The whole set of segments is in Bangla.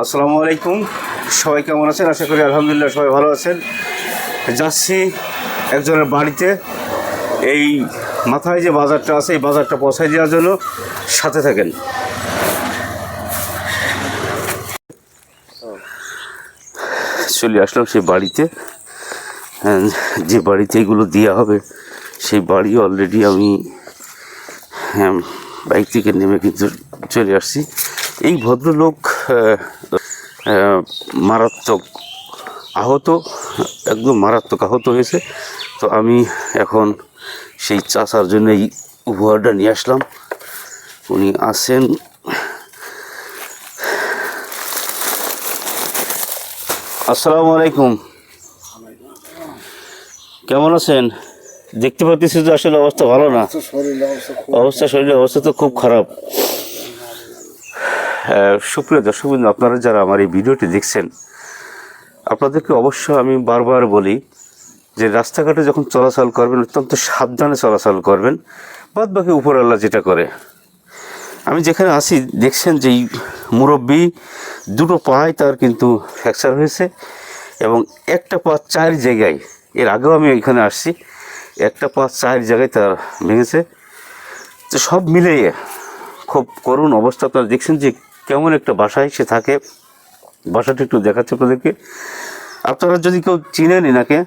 আসসালামু আলাইকুম। সবাই কেমন আছেন? আশা করি আলহামদুলিল্লাহ সবাই ভালো আছেন। যাচ্ছি একজনের বাড়িতে। এই মাথায় যে বাজারটা আছে এই বাজারটা পৌঁছায় দেওয়ার জন্য সাথে থাকেন। চলে আসলাম সেই বাড়িতে। হ্যাঁ, যে বাড়িতে এগুলো দেওয়া হবে সেই বাড়ি অলরেডি আমি হ্যাঁ বাইক থেকে নেমে কিন্তু চলে আসছি। এই ভদ্রলোক মারাত্মক আহত একদম মারাত্মক আহত হয়েছে। তো আমি এখন সেই চাষার জন্য এই উপহারটা নিয়ে আসলাম। উনি আসেন। আসসালামু আলাইকুম। কেমন আছেন? দেখতে পাচ্ছি যে আসলে অবস্থা ভালো না। অবস্থা শরীরের অবস্থা তো খুব খারাপ। সুপ্রিয় দর্শকবৃন্দ, আপনারা যারা আমার এই ভিডিওটি দেখছেন, আপনাদেরকে অবশ্য আমি বারবার বলি যে রাস্তাঘাটে যখন চলাচল করবেন, অত্যন্ত সাবধানে চলাচল করবেন বাদ বাকি উপর আল্লাহ যেটা করে। আমি যেখানে আসি দেখছেন যে মুরব্বী দুটো পায়ে তার কিন্তু ফ্র্যাকচার হয়েছে এবং একটা পা চার জায়গায়, এর আগেও আমি এখানে আসছি, একটা পা চার জায়গায় তার ভেঙেছে। তো সব মিলিয়ে খুব করুণ অবস্থা আপনারা দেখছেন যে কেমন একটা বাসায় সে থাকে। বাসাটা একটু দেখাচ্ছে আপনাদেরকে। আপনারা যদি কেউ চিনেন এনাকে,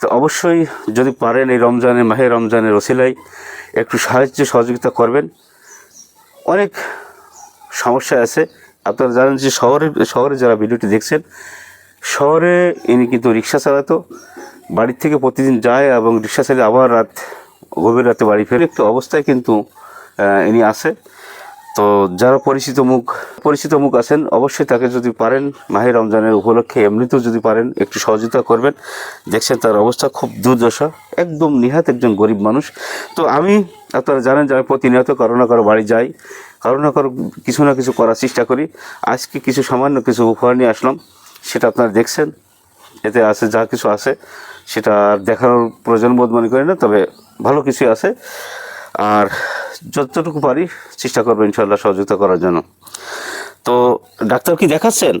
তো অবশ্যই যদি পারেন এই রমজানে মাহে, রমজানের ওসিলাই একটু সাহায্য, সহযোগিতা করবেন। অনেক সমস্যা আছে। আপনারা জানেন যে শহরে শহরে যারা ভিডিওটি দেখছেন, শহরে ইনি কিন্তু রিক্সা চালাতো। বাড়ির থেকে প্রতিদিন যায় এবং রিক্সা চালিয়ে আবার রাত, গভীর রাতে বাড়ি ফেরে। একটু অবস্থায় কিন্তু ইনি আসে তো যারা পরিচিত মুখ পরিচিত মুখ আছেন, অবশ্যই তাকে যদি পারেন, মাহির রমজানের উপলক্ষে এমনিতেও যদি পারেন, একটু সহযোগিতা করবেন। দেখছেন তার অবস্থা খুব দুর্দশা, একদম নিহাত একজন গরিব মানুষ। তো আমি, আপনারা জানেন যে আমি প্রতিনিয়ত কারও না কারও বাড়ি যাই কারও না কারও কিছু না কিছু করার চেষ্টা করি। আজকে কিছু সামান্য কিছু উপহার নিয়ে আসলাম, সেটা আপনারা দেখছেন। এতে আছে যা কিছু আছে, সেটা দেখানোর প্রয়োজন বোধ মনে করি না, তবে ভালো কিছুই আছে। আর যতটুকু পারি চেষ্টা করব ইনশাল্লাহ সহযোগিতা করার জন্য। তো ডাক্তার কি দেখাচ্ছেন?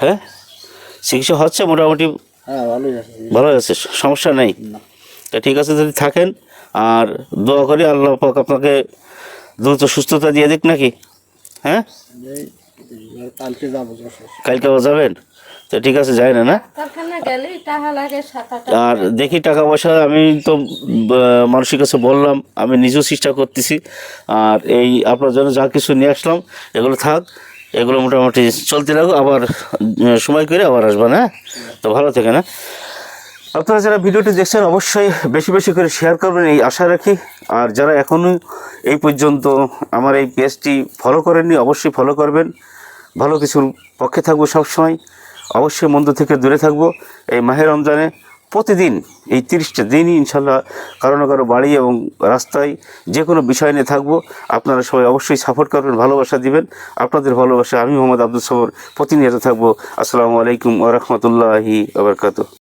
হ্যাঁ? চিকিৎসা হচ্ছে মোটামুটি? হ্যাঁ ভালো আছে। সমস্যা নেই? তা ঠিক আছে যদি থাকেন আর দোয়া করি আল্লাহ পাক আপনাকে দ্রুত সুস্থতা দিয়ে দিক নাকি? হ্যাঁ? কালকে যাব কালকে যাবেন? তো ঠিক আছে যাই না না? আর দেখি টাকা পয়সা আমি তো মানুষের কাছে বললাম আমি নিজেও চেষ্টা করতেছি। আর এই আপনার জন্য যা কিছু নিয়ে আসলাম এগুলো থাক এগুলো মোটামুটি চলতে লাগো আবার সময় করে আবার আসবেন হ্যাঁ? তো ভালো থেকে না? আপনারা যারা ভিডিওটি দেখছেন, অবশ্যই বেশি বেশি করে শেয়ার করবেন, এই আশা রাখি। আর যারা এখনও এই পর্যন্ত আমার এই পেজটি ফলো করেননি, অবশ্যই ফলো করবেন। ভালো কিছুর পক্ষে থাকব সবসময়। অবশ্যই মন্দ থেকে দূরে থাকব। এই মাহে রমজানে প্রতিদিন, এই তিরিশটা দিনই ইনশাল্লাহ কারও না কারও বাড়ি এবং রাস্তায় যে কোনো বিষয় নিয়ে থাকব। আপনারা সবাই অবশ্যই সাপোর্ট করবেন, ভালোবাসা দিবেন। আপনাদের ভালোবাসা, আমি মোহাম্মদ আব্দুল সবর প্রতিনিয়ত থাকব। আসসালামু আলাইকুম ওরহমতুল্লাহি আবরকাত